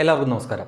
എല്ലാവർക്കും നമസ്കാരം.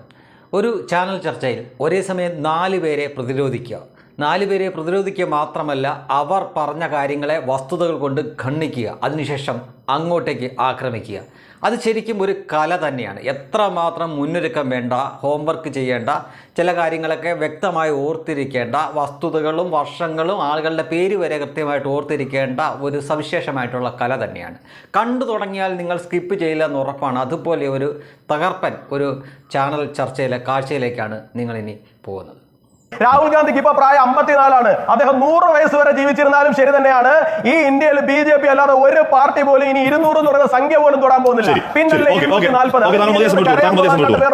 ഒരു ചാനൽ ചർച്ചയിൽ ഒരേ സമയം നാല് പേരെ പ്രതിരോധിക്കുക. നാല് പേരെ പ്രതിരോധിക്കുക മാത്രമല്ല അവർ പറഞ്ഞ കാര്യങ്ങളെ വസ്തുതകൾ കൊണ്ട് ഖണ്ണിക്കുക അതിനുശേഷം അങ്ങോട്ടേക്ക് ആക്രമിക്കുക. അത് ശരിക്കും ഒരു കല തന്നെയാണ്. എത്രമാത്രം മുന്നൊരുക്കം വേണ്ട ഹോംവർക്ക് ചെയ്യേണ്ട ചില കാര്യങ്ങളൊക്കെ വ്യക്തമായി ഓർത്തിരിക്കേണ്ട വസ്തുതകളും വർഷങ്ങളും ആളുകളുടെ പേര് വരെ കൃത്യമായിട്ട് ഓർത്തിരിക്കേണ്ട ഒരു സവിശേഷമായിട്ടുള്ള കല തന്നെയാണ്. കണ്ടു തുടങ്ങിയാൽ നിങ്ങൾ സ്കിപ്പ് ചെയ്യില്ല എന്ന് ഉറപ്പാണ്. അതുപോലെ ഒരു തകർപ്പൻ ഒരു ചാനൽ ചർച്ചയിലെ കാഴ്ചയിലേക്കാണ് നിങ്ങളിനി പോകുന്നത്. രാഹുൽ ഗാന്ധിക്ക് ഇപ്പൊ പ്രായം അമ്പത്തിനാലാണ്. അദ്ദേഹം നൂറ് വയസ്സ് വരെ ജീവിച്ചിരുന്നാലും ശരി തന്നെയാണ്. ഈ ഇന്ത്യയിൽ ബി ജെ പി അല്ലാതെ ഒരു പാർട്ടി പോലും ഇനി ഇരുന്നൂറ് എന്ന് പറയുന്ന സംഖ്യ പോലും തൊടാൻ പോകുന്നില്ല. പിന്നെ പിന്നല്ലേ. നാൽപ്പത്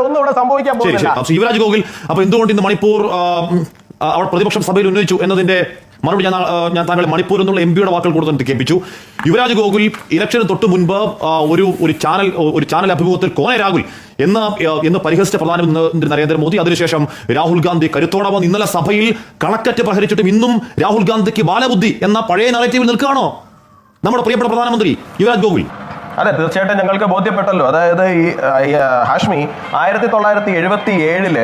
ഒന്നും ഇവിടെ സംഭവിക്കാൻ പോകുന്നില്ല. ശിവരാജ് ഗോകുൽ അപ്പൊ എന്തുകൊണ്ട് ഇന്ന് മണിപ്പൂർ ഉം, പ്രതിപക്ഷം സഭയിൽ ഉന്നയിച്ചു എന്നതിന്റെ മറുപടി ഞാൻ ഞാൻ താങ്കൾ മണിപ്പൂർ എന്നുള്ള എം പിയുടെ വാക്കുകൾ കൂടുതൽ കേൾപ്പിച്ചു. യുവരാജ് ഗോകുൽ ഇലക്ഷന് തൊട്ട് മുൻപ് ഒരു ഒരു ചാനൽ ഒരു ചാനൽ അഭിമുഖത്തിൽ കോനെ രാഹുൽ എന്ന് എന്ന് പരിഹസിച്ച പ്രധാനമന്ത്രി നരേന്ദ്രമോദി അതിനുശേഷം രാഹുൽ ഗാന്ധി കരുത്തോടവ ഇന്നലെ സഭയിൽ കണക്കറ്റ് പ്രഹരിച്ചിട്ടും ഇന്നും രാഹുൽ ഗാന്ധിക്ക് ബാലബുദ്ധി എന്ന പഴയ നറേറ്റീവിൽ നിൽക്കുകയാണോ? നമ്മുടെ പ്രിയപ്പെട്ട പ്രധാനമന്ത്രി യുവരാജ് ഗോകുൽ. അതെ തീർച്ചയായിട്ടും ഞങ്ങൾക്ക് ബോധ്യപ്പെട്ടല്ലോ. അതായത് ഈ ഹാഷ്മി ആയിരത്തി തൊള്ളായിരത്തി എഴുപത്തി ഏഴിൽ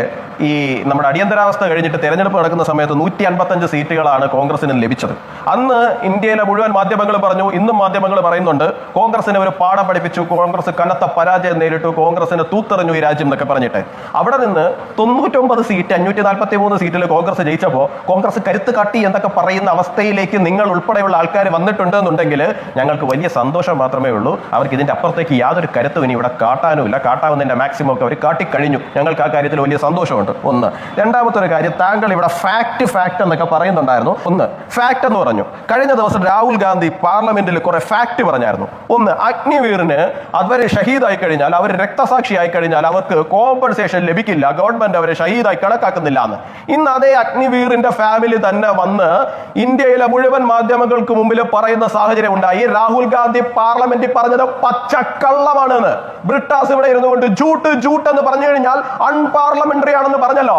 ഈ നമ്മുടെ അടിയന്തരാവസ്ഥ കഴിഞ്ഞിട്ട് തെരഞ്ഞെടുപ്പ് നടക്കുന്ന സമയത്ത് നൂറ്റി അൻപത്തഞ്ച് സീറ്റുകളാണ് കോൺഗ്രസിന് ലഭിച്ചത്. അന്ന് ഇന്ത്യയിലെ മുഴുവൻ മാധ്യമങ്ങൾ പറഞ്ഞു ഇന്നും മാധ്യമങ്ങൾ പറയുന്നുണ്ട് കോൺഗ്രസിനെ ഒരു പാഠം പഠിപ്പിച്ചു കോൺഗ്രസ് കനത്ത പരാജയം നേരിട്ടു കോൺഗ്രസിനെ തൂത്തെറിഞ്ഞു ഈ രാജ്യം എന്നൊക്കെ പറഞ്ഞിട്ട്. അവിടെ നിന്ന് തൊണ്ണൂറ്റൊമ്പത് സീറ്റ് അഞ്ഞൂറ്റി നാൽപ്പത്തി മൂന്ന് സീറ്റിൽ കോൺഗ്രസ് ജയിച്ചപ്പോൾ കോൺഗ്രസ് കരുത്ത് കാട്ടി എന്നൊക്കെ പറയുന്ന അവസ്ഥയിലേക്ക് നിങ്ങൾ ഉൾപ്പെടെയുള്ള ആൾക്കാർ വന്നിട്ടുണ്ട് എന്നുണ്ടെങ്കിൽ ഞങ്ങൾക്ക് വലിയ സന്തോഷം മാത്രമേ ഉള്ളൂ. അവർക്ക് ഇതിന്റെ അപ്പുറത്തേക്ക് യാതൊരു കരുത്തും ഇനി ഇവിടെ കാട്ടാനുമില്ല. കാട്ടാവുന്നതിന്റെ മാക്സിമം ഒക്കെ അവർ കാട്ടിക്കഴിഞ്ഞു. ഞങ്ങൾക്ക് ആ കാര്യത്തിൽ വലിയ സന്തോഷമുണ്ട്. ഒന്ന്. രണ്ടാമത്തെ ഒരു കാര്യം താങ്കൾ ഇവിടെ ഫാക്ട് ഫാക്ട് എന്നൊക്കെ പറയുന്നുണ്ടായിരുന്നു. ഒന്ന് ഫാക്ട് എന്ന് പറഞ്ഞു. കഴിഞ്ഞ ദിവസം രാഹുൽ ഗാന്ധി പാർലമെന്റിൽ കുറെ ഫാക്ട് പറഞ്ഞായിരുന്നു. ഒന്ന് അഗ്നിവീറിന് അവരെ ഷഹീദായി കഴിഞ്ഞാൽ അവർ രക്തസാക്ഷിയായി കഴിഞ്ഞാൽ അവർക്ക് കോമ്പൻസേഷൻ ലഭിക്കില്ല. ഗവൺമെന്റ് അവരെ ഷഹീദായി കണക്കാക്കുന്നില്ല എന്ന് ഇന്ന് അതേ അഗ്നിവീറിന്റെ ഫാമിലി തന്നെ വന്ന് ഇന്ത്യയിലെ മുഴുവൻ മാധ്യമങ്ങൾക്ക് മുമ്പിൽ പറയുന്ന സാഹചര്യം ഉണ്ടായി. രാഹുൽ ഗാന്ധി പാർലമെന്റിൽ പറഞ്ഞത് പച്ചക്കള്ളമാണ് എന്ന് ബ്രിട്ടാസ് ഇവിടെ ഇരുന്നു കൊണ്ട് ജൂട്ട് ജൂട്ട് എന്ന് പറഞ്ഞു കഴിഞ്ഞാൽ അൺപാർലമെന്ററി ആണെന്ന് പറഞ്ഞല്ലോ.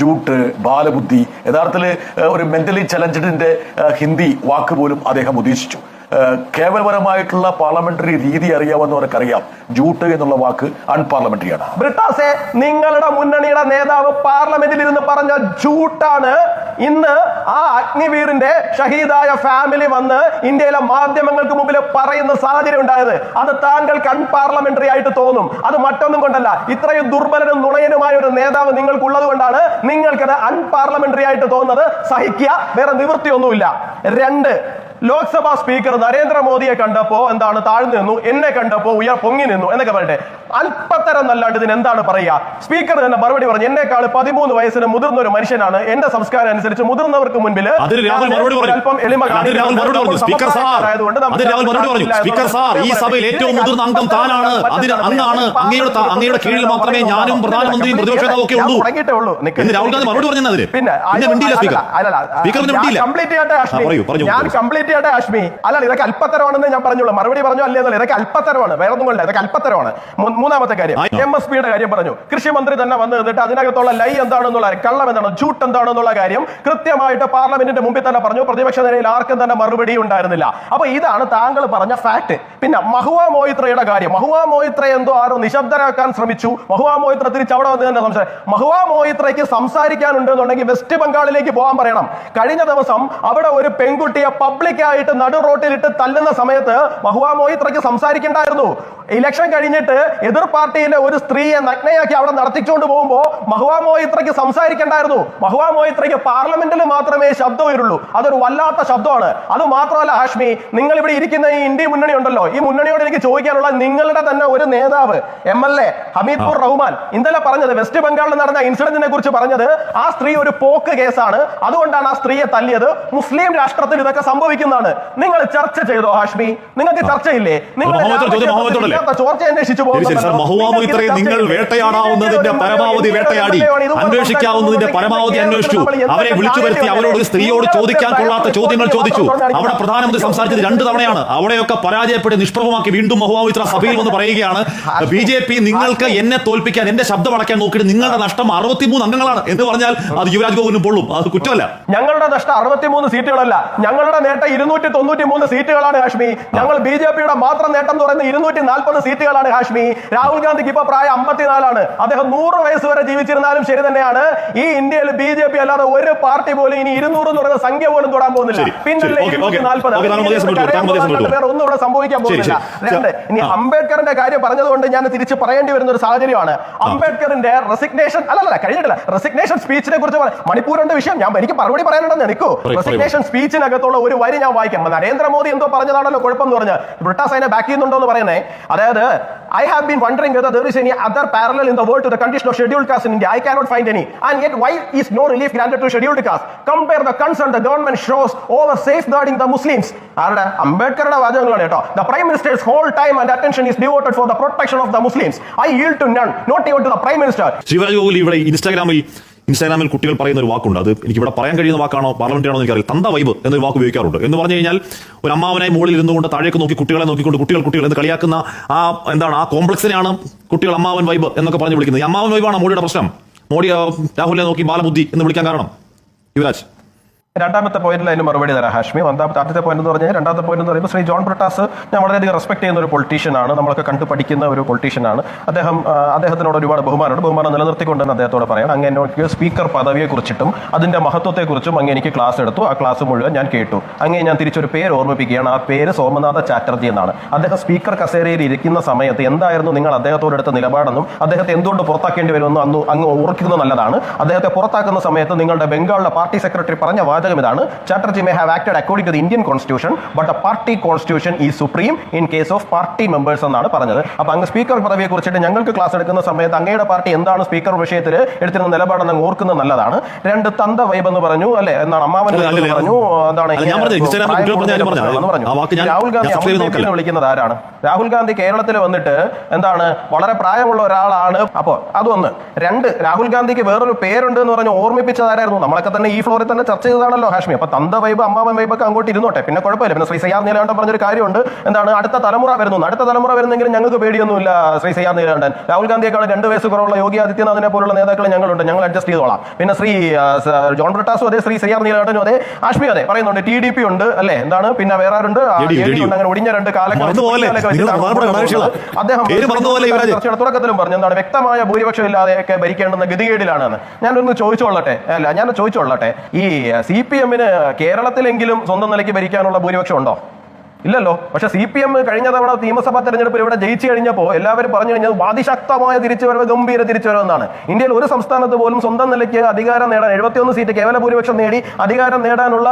ജൂട്ട് ബാലബുദ്ധി യഥാർത്ഥത്തിൽ ഒരു മെന്റലി ചലഞ്ചഡിന്റെ ഹിന്ദി വാക്ക് പോലും അദ്ദേഹം ഉദ്ദേശിച്ചു. കേവലപരമായിട്ടുള്ള പാർലമെന്ററി രീതി അറിയാവുന്നവർക്കറിയാം ജൂട്ട് എന്നുള്ള വാക്ക് അൺപാർലമെന്ററിയാണ്. ബ്രിട്ടാസെ നിങ്ങളുടെ മുന്നണിയുടെ നേതാവ് പാർലമെന്റിൽ ഇരുന്ന് പറഞ്ഞ ജൂട്ടാണ്. ഇന്ന് ആ അഗ്നിവീറിന്റെ ഷഹീദായ ഫാമിലി വന്ന് ഇന്ത്യയിലെ മാധ്യമങ്ങൾക്ക് മുമ്പിൽ പറയുന്ന സാഹചര്യം ഉണ്ടായത്. അത് താങ്കൾക്ക് അൺപാർലമെന്ററി ആയിട്ട് തോന്നും. അത് മറ്റൊന്നും കൊണ്ടല്ല. ഇത്രയും ദുർബലനും നുണയനുമായ ഒരു നേതാവ് നിങ്ങൾക്കുള്ളത് കൊണ്ടാണ് നിങ്ങൾക്കത് അൺപാർലമെന്ററി ആയിട്ട് തോന്നുന്നത്. സഹിക്കുക. വേറെ നിവൃത്തിയൊന്നുമില്ല. രണ്ട് ലോക്സഭാ സ്പീക്കർ നരേന്ദ്രമോദിയെ കണ്ടപ്പോ എന്താണ് താഴ്ന്നു നിന്നു എന്നെ കണ്ടപ്പോ ഉയർ പൊങ്ങി നിന്നു എന്നൊക്കെ പറയട്ടെ. അല്പത്തരം നല്ലാണ്ട് ഇതിന് എന്താണ് പറയുക? സ്പീക്കർ തന്നെ മറുപടി പറഞ്ഞു എന്നെക്കാൾ പതിമൂന്ന് വയസ്സിന് മുതിർന്ന ഒരു മനുഷ്യനാണ്. എന്റെ സംസ്കാരം അനുസരിച്ച് മുതിർന്നവർക്ക് പറഞ്ഞു. അല്പം എളിമ പറഞ്ഞു. സ്പീക്കർ സാർ പറഞ്ഞു. ഈ സഭയിൽ ഏറ്റവും മുതിർന്ന അംഗം താനാണ്. അതിന് അങ്ങാണ് അങ്ങയുടെ ത- അങ്ങയുടെ കീഴിൽ മാത്രമേ ഞാനും പ്രധാനമന്ത്രിയും പ്രതിപക്ഷ ഉള്ളൂ. തുടങ്ങിയിട്ടേ ഉള്ളൂ. എന്ന് രാഹുൽ ഗാന്ധി മറുപടി പറഞ്ഞതിന് പിന്നെ പിന്നെ മിണ്ടിയില്ല സ്പീക്കർ. അല്ലല്ല, സ്പീക്കർ പിന്നെ മിണ്ടിയില്ല. കംപ്ലീറ്റ് ചെയ്യട്ടെ പറഞ്ഞു ഞാൻ കംപ്ലീറ്റ് ചെയ്യട്ടെ അശ്മി അല്ല ഇതൊക്കെ അല്പത്തരമാണെന്ന് ഞാൻ പറഞ്ഞോളൂ മറുപടി പറഞ്ഞു അല്ലേ ഇതൊക്കെ അല്പത്തരമാണ്. വേറെ ഒന്നും കൊണ്ടല്ല ഇതൊക്കെ അല്പത്തരമാണ്. മൂന്നാമത്തെ കാര്യം. എം എസ് പിയുടെ കാര്യം പറഞ്ഞു. കൃഷി മന്ത്രി തന്നെ വന്ന് നിന്നിട്ട് അതിനകത്തുള്ള ലൈ എന്താണെന്നുള്ള കള്ളം എന്താണ് ചൂട്ട് എന്താണെന്നുള്ള കാര്യം കൃത്യമായിട്ട് പാർലമെന്റിന്റെ മുമ്പിൽ തന്നെ പറഞ്ഞു. പ്രതിപക്ഷ നിലയിൽ ആർക്കും തന്നെ മറുപടി ഉണ്ടായിരുന്നില്ല. അപ്പൊ ഇതാണ് താങ്കൾ പറഞ്ഞ ഫാക്ട് പിന്നെ മഹുവ മോയിത്രയുടെ കാര്യം. മഹുവ മോയിത്ര എന്തോ ആരോ നിശബ്ദരാക്കാൻ ശ്രമിച്ചു. മഹുവ മോയിത്ര തിരിച്ച് അവിടെ വന്ന് തന്നെ സംസാരം മഹുവ മോയിത്രയ്ക്ക് സംസാരിക്കാനുണ്ടെന്നുണ്ടെങ്കിൽ വെസ്റ്റ് ബംഗാളിലേക്ക് പോകാൻ പറയണം. കഴിഞ്ഞ ദിവസം അവിടെ ഒരു പെൺകുട്ടിയെ പബ്ലിക്കായിട്ട് നടു റോട്ടിലിട്ട് തല്ലുന്ന സമയത്ത് മഹുവ മോയിത്രയ്ക്ക് സംസാരിക്കണ്ടായിരുന്നു. ഇലക്ഷൻ കഴിഞ്ഞിട്ട് എതിർ പാർട്ടിയിലെ ഒരു സ്ത്രീയെ നഗ്നയാക്കി അവിടെ നടത്തിച്ചുകൊണ്ട് പോകുമ്പോൾ മഹുവാ മോയിത്രയ്ക്ക് സംസാരിക്കണ്ടായിരുന്നു. മഹുവാ മോയിത്രയ്ക്ക് പാർലമെന്റിൽ മാത്രമേ ശബ്ദം വരുള്ളൂ അതൊരു വല്ലാത്ത ശബ്ദമാണ്. അത് മാത്രമല്ല ഹാഷ്മി നിങ്ങൾ ഇവിടെ ഇരിക്കുന്ന ഈ ഇന്ത്യ മുന്നണി ഉണ്ടല്ലോ. ഈ മുന്നണിയോട് എനിക്ക് ചോദിക്കാനുള്ള നിങ്ങളുടെ തന്നെ ഒരു നേതാവ് M L A Hamidpur Rahman. ഇന്നലെ പറഞ്ഞത് വെസ്റ്റ് ബംഗാളിൽ നടന്ന ഇൻസിഡന്റിനെ കുറിച്ച് പറഞ്ഞത് ആ സ്ത്രീ ഒരു പോക്ക് കേസാണ്. അതുകൊണ്ടാണ് ആ സ്ത്രീയെ തല്ലിയത്. മുസ്ലിം രാഷ്ട്രത്തിൽ ഇതൊക്കെ സംഭവിക്കുന്നതാണ്. നിങ്ങൾ ചർച്ച ചെയ്തോ ഹാഷ്മി? നിങ്ങൾക്ക് ചർച്ചയില്ലേ? നിങ്ങൾ? ചോർച്ച അന്വേഷിച്ചു ശരി, ശരി, ഇത്രേ നിങ്ങൾ വേട്ടയാടാവുന്നതിന്റെ പരമാവധി വേട്ടയാടി. അന്വേഷിക്കാവുന്നതിന്റെ പരമാവധി അന്വേഷിച്ചു. അവരെ വിളിച്ചു വരുത്തി അവരോട് സ്ത്രീയോട് ചോദിക്കാൻ കൊള്ളാത്ത ചോദ്യങ്ങൾ ചോദിച്ചു. അവിടെ പ്രധാനമന്ത്രി സംസാരിച്ചത് രണ്ട് തവണയാണ്. അവിടെയൊക്കെ പരാജയപ്പെട്ട് നിഷ്പ്രഭമാക്കി വീണ്ടും മഹുവ ഇത്ര സഭയിൽ വന്ന് പറയുകയാണ്. ബി ജെ പി നിങ്ങൾക്ക് എന്നെ തോൽപ്പിക്കാൻ എന്റെ ശബ്ദം അടക്കാൻ നോക്കിയിട്ട് നിങ്ങളുടെ നഷ്ടം അറുപത്തിമൂന്ന് അംഗങ്ങളാണ് എന്ന് പറഞ്ഞാൽ അത് യുവരാജ് ഗോകുലിന് പൊള്ളും. അത് കുറ്റമല്ല. ഞങ്ങളുടെ നഷ്ടം അറുപത്തിമൂന്ന് സീറ്റുകളല്ല. ഞങ്ങളുടെ നേട്ടം ഇരുന്നൂറ്റി തൊണ്ണൂറ്റി മൂന്ന് സീറ്റുകളാണ് കാശ്മീർ ഞങ്ങൾ ബി ജെ പിയുടെ മാത്രം നേട്ടം എന്ന് പറയുന്നത് ഇരുന്നൂറ്റി നാൽപ്പത് സീറ്റുകളാണ് കാശ്മീർ രാഹുൽ ഗാന്ധിക്ക് ഇപ്പൊ പ്രായം അമ്പത്തിനാലാണ്. അദ്ദേഹം നൂറ് വയസ്സ് വരെ ജീവിച്ചിരുന്നാലും ശരി തന്നെയാണ്. ഈ ഇന്ത്യയിൽ ബി ജെ പി അല്ലാതെ ഒരു പാർട്ടി പോലും ഇനി ഇരുന്നൂറ് എന്ന് പറയുന്ന സംഖ്യ പോലും തൊടാൻ പോകുന്നില്ല. പിന്നെ പിന്നല്ലേ. നാൽപ്പത്. വേറെ ഒന്നും ഇവിടെ സംഭവിക്കാൻ പോകുന്നില്ല. രണ്ട് ഇനി. അംബേദ്കറിന്റെ കാര്യം പറഞ്ഞതുകൊണ്ട് ഞാൻ തിരിച്ച് പറയേണ്ടി വരുന്ന ഒരു സാഹചര്യമാണ്. അംബേദ്കറിന്റെ റെസിഗ്നേഷൻ അല്ലല്ല കഴിഞ്ഞിട്ടില്ല. റെസിഗ്നേഷൻ സ്പീച്ചിനെ കുറിച്ച് മണിപ്പൂരിന്റെ വിഷയം ഞാൻ എനിക്ക് മറുപടി പറയാനുണ്ടെന്ന് നിൽക്കൂ. റെസിഗ്നേഷൻ സ്പീച്ചിനകത്തുള്ള ഒരു വരി ഞാൻ വായിക്കാം. നരേന്ദ്രമോദി എന്തോ പറഞ്ഞതാണല്ലോ കുഴപ്പം എന്ന് പറഞ്ഞ്. ബ്രിട്ടാസ് അതിനെ ബാക്ക് ചെയ്യുന്നുണ്ടോ എന്ന് പറയുന്നത് അതായത് I have been wondering whether there is any other parallel in the world to the condition of scheduled caste in India. I cannot find any. And yet, why is no relief granted to scheduled caste? Compare the concern the government shows over safeguarding the Muslims. ആരുടെ അംബേദ്കറുടെ വാചകങ്ങളാണ് കേട്ടോ the prime minister's whole time and attention is devoted for the protection of the Muslims I yield to none not even to the prime minister Shivraj Gokul ഇവിടെ ഇൻസ്റ്റാഗ്രാമിൽ ഇൻസ്റ്റാഗ്രാമിൽ കുട്ടികൾ പറയുന്ന ഒരു വാക്കുണ്ട്. അത് എനിക്ക് ഇവിടെ പറയാൻ കഴിയുന്ന വാക്കാണോ പാർലമെന്റ് ആണോ എനിക്കറിയില്ല. തന്ത വൈബ് എന്നൊരു വാക്ക് ഉപയോഗിക്കാറുണ്ട്. എന്ന് പറഞ്ഞു കഴിഞ്ഞാൽ ഒരു അമ്മാവനെ മുകളിൽ ഇരുന്നുകൊണ്ട് താഴേക്ക് നോക്കി കുട്ടികളെ നോക്കിക്കൊണ്ട് കുട്ടികൾ കുട്ടികൾ എന്ന് കളിയാക്കുന്ന ആ എന്താണ് ആ കോംപ്ലക്സിനെയാണ് കുട്ടികൾ അമ്മാവൻ വൈബ് എന്നൊക്കെ പറഞ്ഞ് വിളിക്കുന്നത്. ഈ അമ്മാവൻ വൈബാണ് മോഡിയുടെ പ്രശ്നം? മോഡി രാഹുലിനെ നോക്കി ബാലബുദ്ധി എന്ന് വിളിക്കാൻ കാരണം? യുവരാജ്. രണ്ടാമത്തെ പോയിന്റിൽ അതിന് മറുപടി തരാം ഹാഷ്മി. ഒന്നാമത്തെ ആദ്യത്തെ പോയിന്റ് എന്ന് പറഞ്ഞാൽ രണ്ടാമത്തെ പോയിന്റ് എന്ന് പറയുമ്പോൾ ശ്രീ ജോൺ ബ്രിട്ടാസ് ഞാൻ വളരെയധികം റെസ്പെക്ട് ചെയ്യുന്ന ഒരു പൊളിറ്റീഷ്യൻ ആണ്. നമ്മളൊക്കെ കണ്ടു പഠിക്കുന്ന ഒരു പൊളിറ്റീഷ്യൻ ആണ്. അദ്ദേഹം അദ്ദേഹത്തിനോട് ഒരുപാട് ബഹുമാനമുണ്ട്. ബഹുമാനം നിലനിർത്തിക്കൊണ്ടെന്ന് അദ്ദേഹത്തോട് പറയാം. അങ്ങ് എനിക്ക് സ്പീക്കർ പദവിയെ കുറിച്ചിട്ടും അതിന്റെ മഹത്വത്തെക്കുറിച്ചും അങ്ങ് എനിക്ക് ക്ലാസ് എടുത്തു. ആ ക്ലാസ് മുഴുവൻ ഞാൻ കേട്ടു. അങ്ങേ ഞാൻ തിരിച്ചൊരു പേര് ഓർമ്മിപ്പിക്കുകയാണ്. ആ പേര് സോമനാഥ ചാറ്റർജി എന്നാണ്. അദ്ദേഹം സ്പീക്കർ കസേരയിൽ ഇരിക്കുന്ന സമയത്ത് എന്തായിരുന്നു നിങ്ങൾ അദ്ദേഹത്തോട് എടുത്ത നിലപാടെന്നും അദ്ദേഹത്തെ എന്തുകൊണ്ട് പുറത്താക്കേണ്ടി വരുമെന്നും അന്ന് അങ്ങ് ഓർക്കുന്നത് നല്ലതാണ്. അദ്ദേഹത്തെ പുറത്താക്കുന്ന സമയത്ത് നിങ്ങളുടെ ബംഗാളിലെ പാർട്ടി സെക്രട്ടറി പറഞ്ഞ വാചകം ഇതാണ്. Chatterjee may have acted according to the Indian constitution but a party constitution ഈ supreme in case of party members എന്നാണ് പറഞ്ഞത്. അപ്പോൾ അങ്ങ് സ്പീക്കർ പദവിയെ കുറിച്ചിട്ട് ഞങ്ങൾക്ക് ക്ലാസ് എടുക്കുന്ന സമയത്ത് അങ്ങയുടെ പാർട്ടി എന്താണ് സ്പീക്കർ വിഷയത്തിൽ എടുത്തിരുന്ന നിലപാടെന്ന് അങ്ങ് ഓർക്കുന്നത് നല്ലതാണ്. രണ്ട് തന്ത വൈബ് എന്ന് പറഞ്ഞു അല്ലെ? എന്താണ് അമ്മാവൻ പറഞ്ഞു എന്താണ് രാഹുൽ ഗാന്ധി. വിളിക്കുന്നത് ആരാണ്? രാഹുൽ ഗാന്ധി കേരളത്തിൽ വന്നിട്ട് എന്താണ് വളരെ പ്രായമുള്ള ഒരാളാണ്. അപ്പോൾ അതൊന്ന്. രണ്ട് രാഹുൽ ഗാന്ധിക്ക് വേറൊരു പേരുണ്ട് എന്ന് പറഞ്ഞ് ഓർമ്മിപ്പിച്ചതാരായിരുന്നു നമ്മളൊക്കെ തന്നെ ഈ ഫ്ലോറിൽ തന്നെ ചർച്ച ചെയ്തതാണല്ലോ ഹാഷ്മി. അപ്പൊ തന്ത വൈബ് അമ്മാവൻ വൈബ് ഒക്കെ അങ്ങോട്ട് ഇരുന്നോട്ടെ. പിന്നെ കുഴപ്പമില്ല. പിന്നെ ശ്രീ സയ്യാദ് നീലകണ്ഠൻ പറഞ്ഞൊരു കാര്യമുണ്ട്. എന്താണ്? അടുത്ത തലമുറ വരുന്നു. അടുത്ത തലമുറ വരുന്നെങ്കിലും ഞങ്ങൾക്ക് പേടിയൊന്നുമില്ല ശ്രീ സയ്യാദ് നീലകണ്ഠൻ. രാഹുൽ ഗാന്ധിയേക്കാൾ രണ്ട് വയസ്സ് കുറവുള്ള യോഗി ആദിത്യനാഥിനെ പോലുള്ള നേതാക്കൾ ഞങ്ങളുണ്ട്. ഞങ്ങൾ അഡ്ജസ്റ്റ് ചെയ്തോളാം. പിന്നെ ശ്രീ ജോൺ ബ്രിട്ടാസും അതെ ശ്രീ സയ്യാദ് നീലകണ്ഠനും അതെ ഹാഷ്മി അതെ. പറയുന്നുണ്ട് ടി ഡി പി ഉണ്ട് അല്ലേ? എന്താണ്? പിന്നെ വേറെ ആരുണ്ട് അങ്ങനെ ഒടിഞ്ഞ രണ്ട്. പോകുന്നത്. അദ്ദേഹം? ചർച്ചയുടെ തുടക്കത്തിലും പറഞ്ഞു എന്താണ്? വ്യക്തമായ ഭൂരിപക്ഷം ഇല്ലാതെയൊക്കെ ഭരിക്കേണ്ടുന്ന ഗതികേടിലാണെന്ന്. ഞാനൊന്ന് ചോദിച്ചോളട്ടെ അല്ല ഞാൻ ചോദിച്ചോളട്ടെ ഈ സി പി എമ്മിന് കേരളത്തിലെങ്കിലും സ്വന്തം നിലയ്ക്ക് ഭരിക്കാനുള്ള ഭൂരിപക്ഷം ഉണ്ടോ? ഇല്ലല്ലോ. പക്ഷെ സി പി എം കഴിഞ്ഞ തവണ നിയമസഭാ തെരഞ്ഞെടുപ്പിൽ ഇവിടെ ജയിച്ചു കഴിഞ്ഞപ്പോൾ എല്ലാവരും പറഞ്ഞു കഴിഞ്ഞാൽ വാദിശക്തമായ തിരിച്ചുവരവ് ഗംഭീര തിരിച്ചുവരവെന്നാണ് ഇന്ത്യയിൽ ഒരു സംസ്ഥാനത്ത് പോലും സ്വന്തം നിലയ്ക്ക് അധികാരം നേടാൻ എഴുപത്തിയൊന്ന് സീറ്റ് കേവല ഭൂരിപക്ഷം നേടി അധികാരം നേടാനുള്ള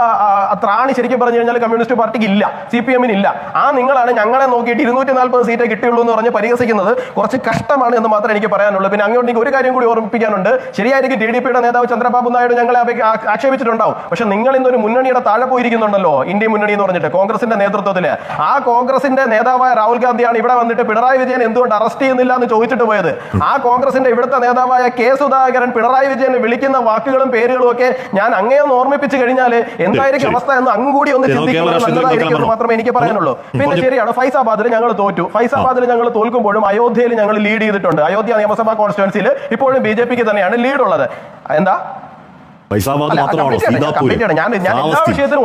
ത്രാണി ശരിക്കും പറഞ്ഞു കഴിഞ്ഞാൽ കമ്മ്യൂണിസ്റ്റ് പാർട്ടിക്ക് ഇല്ല സി പി എമ്മിന് ഇല്ല. ആ നിങ്ങളാണ് ഞങ്ങളെ നോക്കിയിട്ട് ഇരുന്നൂറ്റി നാൽപ്പത് സീറ്റേ കിട്ടിയുള്ളൂ എന്ന് പറഞ്ഞ് പരിഹസിക്കുന്നത് കുറച്ച് കഷ്ടമാണ് എന്ന് മാത്രമേ എനിക്ക് പറയാനുള്ളൂ. പിന്നെ അങ്ങോട്ട് എനിക്ക് ഒരു കാര്യം കൂടി ഓർമ്മിപ്പിക്കാനുണ്ട്. ശരിയായിരിക്കും ടി ഡി പിയുടെ നേതാവ് ചന്ദ്രബാബു നായിഡു ഞങ്ങളെ ആക്ഷേപിച്ചിട്ടുണ്ടാവും. പക്ഷെ നിങ്ങൾ ഇന്നൊരു മുന്നണിയുടെ താഴെ പോയിരിക്കുന്നുണ്ടല്ലോ ഇന്ത്യ മുന്നണി എന്ന് പറഞ്ഞിട്ട് കോൺഗ്രസിന്റെ നേതൃത്വത്തിൽ. ആ കോൺഗ്രസിന്റെ നേതാവായ രാഹുൽ ഗാന്ധിയാണ് ഇവിടെ വന്നിട്ട് പിണറായി വിജയൻ എന്തുകൊണ്ട് അറസ്റ്റ് ചെയ്യുന്നില്ല എന്ന് ചോദിച്ചിട്ട് പോയത്. ആ കോൺഗ്രസിന്റെ ഇവിടുത്തെ നേതാവായ കെ സുധാകരൻ പിണറായി വിജയൻ വിളിക്കുന്ന വാക്കുകളും പേരുകളും ഒക്കെ ഞാൻ അങ്ങേയൊന്ന് ഓർമ്മിപ്പിച്ചു കഴിഞ്ഞാൽ എന്തായിരിക്കും അവസ്ഥ എന്ന് അങ്ങ് കൂടി ഒന്ന് ചിന്തിക്കുന്നത് നല്ലതായിരിക്കും മാത്രമേ എനിക്ക് പറയാനുള്ളൂ. പിന്നെ. ശരിയാണ് ഫൈസാബാദിൽ ഞങ്ങൾ തോറ്റു. ഫൈസാബാദിൽ ഞങ്ങൾ തോൽക്കുമ്പോഴും അയോധ്യയിൽ ഞങ്ങൾ ലീഡ് ചെയ്തിട്ടുണ്ട്. അയോധ്യ നിയമസഭാ കോൺസ്റ്റിറ്റ്യുവൻസിയിൽ ഇപ്പോഴും ബി ജെ പിക്ക് തന്നെയാണ് ലീഡ് ഉള്ളത് എന്താ? ഫൈസാബാദ് മാത്രമാണോ?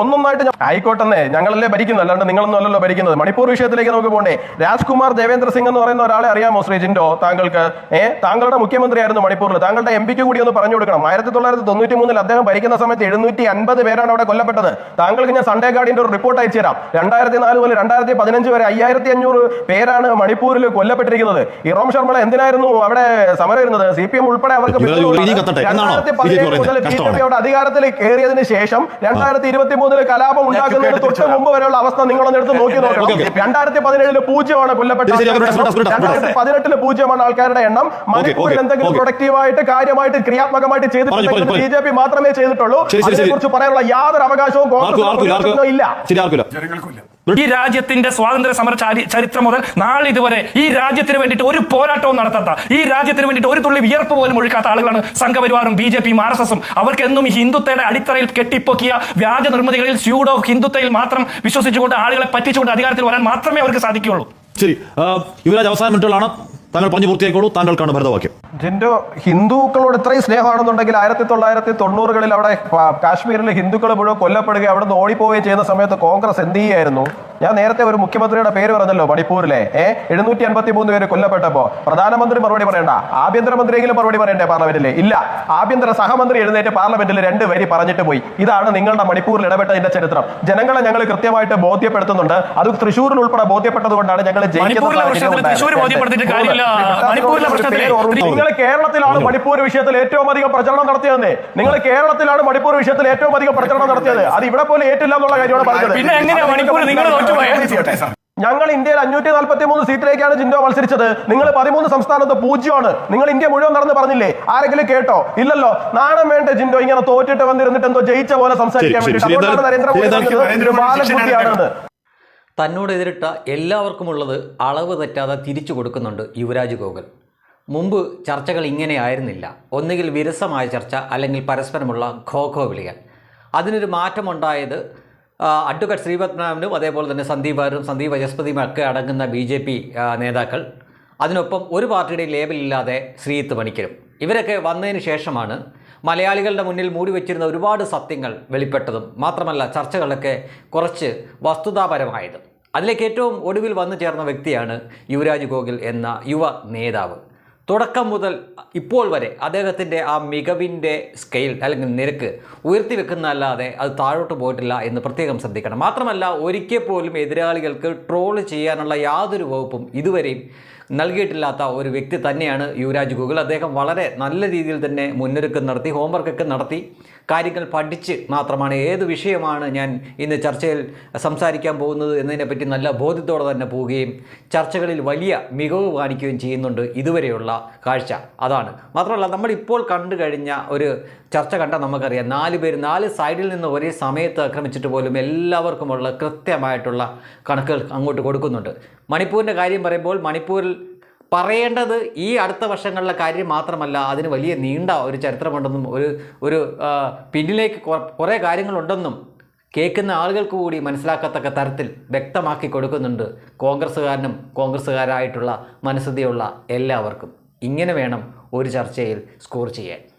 ഒന്നൊന്നായിട്ട് ഞാൻ ആയിക്കോട്ടെ ഞങ്ങളല്ലേ ഭരിക്കുന്നത് അല്ലാണ്ട് നിങ്ങളൊന്നും അല്ലല്ലോ ഭരിക്കുന്നത്. മണിപ്പൂർ വിഷയത്തിലേക്ക് നമുക്ക് പോകണ്ടേ രാജ്കുമാർ ദേവേന്ദ്ര സിംഗ് എന്ന് പറയുന്ന ഒരാളെ അറിയാമോ ശ്രീ ജിൻഡോ? താങ്കൾക്ക് ഏ? താങ്കളുടെ മുഖ്യമന്ത്രിയായിരുന്നു മണിപ്പൂരിൽ താങ്കളുടെ എം പിക്ക് കൂടി ഒന്ന് പറഞ്ഞു കൊടുക്കണം. ആയിരത്തി തൊള്ളായിരത്തി തൊണ്ണൂറ്റി മൂന്നിൽ അദ്ദേഹം ഭരിക്കുന്ന സമയത്ത് എഴുന്നൂറ്റി അൻപത് പേരാണ് അവിടെ കൊല്ലപ്പെട്ടത്. താങ്കൾക്ക് ഞാൻ സൺഡേ ഗാർഡിന്റെ ഒരു റിപ്പോർട്ട് അയച്ചു തരാം. രണ്ടായിരത്തി നാല് മുതൽ രണ്ടായിരത്തി പതിനഞ്ച് വരെ അയ്യായിരത്തി അഞ്ഞൂറ് പേരാണ് മണിപ്പൂരിൽ കൊല്ലപ്പെട്ടിരിക്കുന്നത്. ഇറോം ശർമ്മ എന്തിനായിരുന്നു അവിടെ സമരം ഇരുന്നത്? സി പി എം ഉൾപ്പെടെ അവർക്ക് പി അവിടെ അധികാരത്തിൽ കയറിയതിന് ശേഷം രണ്ടായിരത്തി ഇരുപത്തി മൂന്നിൽ കലാപം ഉണ്ടാക്കുന്നതിന് തൊട്ട് മുമ്പ് വരെയുള്ള അവസ്ഥ നിങ്ങളൊന്ന് എടുത്ത് നോക്കി നോക്കണം. രണ്ടായിരത്തി പതിനേഴിൽ പൂജ്യമാണ് കൊല്ലപ്പെട്ട രണ്ടായിരത്തി പതിനെട്ടിൽ പൂജ്യമാണ് ആൾക്കാരുടെ എണ്ണം. മണിപ്പൂരിൽ എന്തെങ്കിലും പ്രൊഡക്റ്റീവായിട്ട് കാര്യമായിട്ട് ക്രിയാത്മകമായിട്ട് ചെയ്തിട്ടുണ്ടെങ്കിൽ ബിജെപി ബി ജെ പി മാത്രമേ ചെയ്തിട്ടുള്ളൂ. അതിനെക്കുറിച്ച് പറയാനുള്ള യാതൊരു അവകാശവും കോൺഗ്രസ് ഇല്ല. ആർക്കില്ല ജനങ്ങൾക്കില്ല ഈ രാജ്യത്തിന്റെ സ്വാതന്ത്ര്യ സമര ചാരി- ചരിത്രം മുതൽ നാളിതുവരെ ഈ രാജ്യത്തിന് വേണ്ടിയിട്ട് ഒരു പോരാട്ടവും നടത്താത്ത ഈ രാജ്യത്തിന് വേണ്ടിയിട്ട് ഒരു തുള്ളി വിയർപ്പ് പോലും ഒഴുക്കാത്ത ആളുകളാണ് സംഘപരിവാറും ബി ജെ പിയും ആർ എസ് എസും. അവർക്കെന്നും ഹിന്ദുത്വയുടെ അടിത്തറയിൽ കെട്ടിപ്പൊക്കിയ വ്യാജ നിർമ്മിതികളിൽ സ്യൂഡോ ഹിന്ദുത്വയിൽ മാത്രം വിശ്വസിച്ചുകൊണ്ട് ആളുകളെ പറ്റിച്ചുകൊണ്ട് അധികാരത്തിൽ വരാൻ മാത്രമേ അവർക്ക് സാധിക്കുകയുള്ളൂ. ശരി യുവരാജ് അവസാന മിനിറ്റുകളാണ് താങ്കൾ പറഞ്ഞു പൂർത്തിയായിക്കോളൂ താങ്കൾക്കാണ് ഭരതവാക്യം. ജിൻഡോ ഹിന്ദുക്കളോട് ഇത്രയും സ്നേഹമാണെന്നുണ്ടെങ്കിൽ ആയിരത്തി തൊള്ളായിരത്തി തൊണ്ണൂറുകളിൽ അവിടെ കാശ്മീരിലെ കാശ്മീരിൽ ഹിന്ദുക്കൾ മുഴുവൻ കൊല്ലപ്പെടുകയും അവിടെ നിന്ന് ഓടിപ്പോവുകയും ചെയ്യുന്ന സമയത്ത് കോൺഗ്രസ് എന്ത് ചെയ്യായിരുന്നു ഞാൻ നേരത്തെ ഒരു മുഖ്യമന്ത്രിയുടെ പേര് പറഞ്ഞല്ലോ മണിപ്പൂരിലെ. ഏ എഴുന്നൂറ്റി അൻപത്തി മൂന്ന് പേര് കൊല്ലപ്പെട്ടപ്പോ. പ്രധാനമന്ത്രി മറുപടി പറയണ്ട. ആഭ്യന്തരമന്ത്രിയെങ്കിലും മറുപടി പറയണ്ടേ പാർലമെന്റിലെ? ഇല്ല. ആഭ്യന്തര സഹമന്ത്രി എഴുന്നേറ്റ് പാർലമെന്റിൽ രണ്ട് വരി പറഞ്ഞിട്ട് പോയി. ഇതാണ് നിങ്ങളുടെ മണിപ്പൂരിൽ ഇടപെട്ടതിന്റെ ചരിത്രം. ജനങ്ങളെ ഞങ്ങൾ കൃത്യമായിട്ട് ബോധ്യപ്പെടുത്തുന്നുണ്ട്. അത് തൃശ്ശൂരിൽ ഉൾപ്പെടെ ബോധ്യപ്പെട്ടത് കൊണ്ടാണ് ഞങ്ങൾ മണിപ്പൂരിലെ മണിപ്പൂരിലെ പ്രശ്നത്തിൽ നിങ്ങൾ കേരളത്തിലാണ് മണിപ്പൂർ വിഷയത്തിൽ ഏറ്റവും അധികം പ്രചരണം നടത്തിയതെന്ന്. നിങ്ങൾ കേരളത്തിലാണ് മണിപ്പൂർ വിഷയത്തിൽ ഏറ്റവും അധികം പ്രചരണം നടത്തിയത്. അത് ഇവിടെ പോലെ ഏറ്റില്ല എന്നുള്ള കാര്യമാണ് പറഞ്ഞത്. പിന്നെ എങ്ങനെയാ മണിപ്പൂർ നിങ്ങൾ തോറ്റുപോയത് ഞങ്ങൾ ഇന്ത്യയിൽ അഞ്ഞൂറ്റി നാൽപ്പത്തി മൂന്ന് സീറ്റിലേക്കാണ് ജിൻഡോ മത്സരിച്ചത്. നിങ്ങൾ പതിമൂന്ന് സംസ്ഥാനത്ത് പൂജ്യമാണ്. നിങ്ങൾ ഇന്ത്യ മുഴുവൻ നടന്ന് പറഞ്ഞില്ലേ? ആരെങ്കിലും കേട്ടോ? ഇല്ലല്ലോ. നാണം വേണ്ട ജിൻഡോ ഇങ്ങനെ തോറ്റിട്ട് വന്നിരുന്നിട്ട് എന്തോ ജയിച്ച പോലെ സംസാരിക്കാൻ വേണ്ടി നരേന്ദ്രമോദി ബാലബുദ്ധിയാണെന്ന് തന്നോട് എതിരിട്ട എല്ലാവർക്കുമുള്ളത് അളവ് തെറ്റാതെ തിരിച്ചു കൊടുക്കുന്നുണ്ട് യുവരാജ് ഗോകുൽ. മുമ്പ് ചർച്ചകൾ ഇങ്ങനെ ആയിരുന്നില്ല. ഒന്നുകിൽ വിരസമായ ചർച്ച അല്ലെങ്കിൽ പരസ്പരമുള്ള ഖോ ഖോ വിളികൾ. അതിനൊരു മാറ്റമുണ്ടായത് അഡ്വക്കേറ്റ് ശ്രീപത്മനാഭനും അതേപോലെ തന്നെ സന്ദീപ് ആരും സന്ദീപ് വജസ്പതിയും ഒക്കെ അടങ്ങുന്ന ബി ജെ പി നേതാക്കൾ. അതിനൊപ്പം ഒരു പാർട്ടിയുടെ ലേബലില്ലാതെ ശ്രീത്ത് പണിക്കരും. ഇവരൊക്കെ വന്നതിന് ശേഷമാണ് മലയാളികളുടെ മുന്നിൽ മൂടി വെച്ചിരുന്ന ഒരുപാട് സത്യങ്ങൾ വെളിപ്പെട്ടതും മാത്രമല്ല ചർച്ചകളൊക്കെ കുറച്ച് വസ്തുതാപരമായതും. അതിലേക്ക് ഏറ്റവും ഒടുവിൽ വന്നു ചേർന്ന വ്യക്തിയാണ് യുവരാജ് ഗോകുൽ എന്ന യുവ നേതാവ്. തുടക്കം മുതൽ ഇപ്പോൾ വരെ അദ്ദേഹത്തിന്റെ ആ മികവിന്റെ സ്കെയിൽ അല്ലെങ്കിൽ നിരക്ക് ഉയർത്തി വെക്കുന്നതല്ലാതെ അത് താഴോട്ട് പോയിട്ടില്ല എന്ന് പ്രത്യേകം ശ്രദ്ധിക്കണം. മാത്രമല്ല ഒരിക്കൽ പോലും എതിരാളികൾക്ക് ട്രോൾ ചെയ്യാനുള്ള യാതൊരു വകുപ്പും ഇതുവരെയും നൽകിയിട്ടില്ലാത്ത ഒരു വ്യക്തി തന്നെയാണ് യുവരാജ് ഗോകുൽ. അദ്ദേഹം വളരെ നല്ല രീതിയിൽ തന്നെ മുന്നൊരുക്കം നടത്തി ഹോംവർക്കൊക്കെ നടത്തി. കാര്യങ്ങൾ പഠിച്ച് മാത്രമാണ് ഏത് വിഷയമാണ് ഞാൻ ഇന്ന് ചർച്ചയിൽ സംസാരിക്കാൻ പോകുന്നത് എന്നതിനെപ്പറ്റി നല്ല ബോധ്യത്തോടെ തന്നെ പോവുകയും ചർച്ചകളിൽ വലിയ മികവ് കാണിക്കുകയും ചെയ്യുന്നുണ്ട് ഇതുവരെയുള്ള കാഴ്ച. അതാണ്. മാത്രമല്ല നമ്മളിപ്പോൾ കണ്ടു കഴിഞ്ഞ ഒരു ചർച്ച കണ്ടാൽ നമുക്കറിയാം നാല് പേര് നാല് സൈഡിൽ നിന്ന് ഒരേ സമയത്ത് ആക്രമിച്ചിട്ട് പോലും എല്ലാവർക്കുമുള്ള കൃത്യമായിട്ടുള്ള കണക്കുകൾ അങ്ങോട്ട് കൊടുക്കുന്നുണ്ട്. മണിപ്പൂരിന്റെ കാര്യം പറയുമ്പോൾ മണിപ്പൂരിൽ പറയേണ്ടത് ഈ അടുത്ത വർഷങ്ങളിലെ കാര്യം മാത്രമല്ല അതിന് വലിയ നീണ്ട ഒരു ചരിത്രമുണ്ടെന്നും ഒരു ഒരു പിന്നിലേക്ക് കുറേ കാര്യങ്ങളുണ്ടെന്നും കേൾക്കുന്ന ആളുകൾക്ക് കൂടി മനസ്സിലാക്കത്തക്ക തരത്തിൽ വ്യക്തമാക്കി കൊടുക്കുന്നുണ്ട് കോൺഗ്രസ്സുകാരനും കോൺഗ്രസ്സുകാരായിട്ടുള്ള മനസ്സുതിയുള്ള എല്ലാവർക്കും. ഇങ്ങനെ വേണം ഒരു ചർച്ചയിൽ സ്കോർ ചെയ്യാൻ.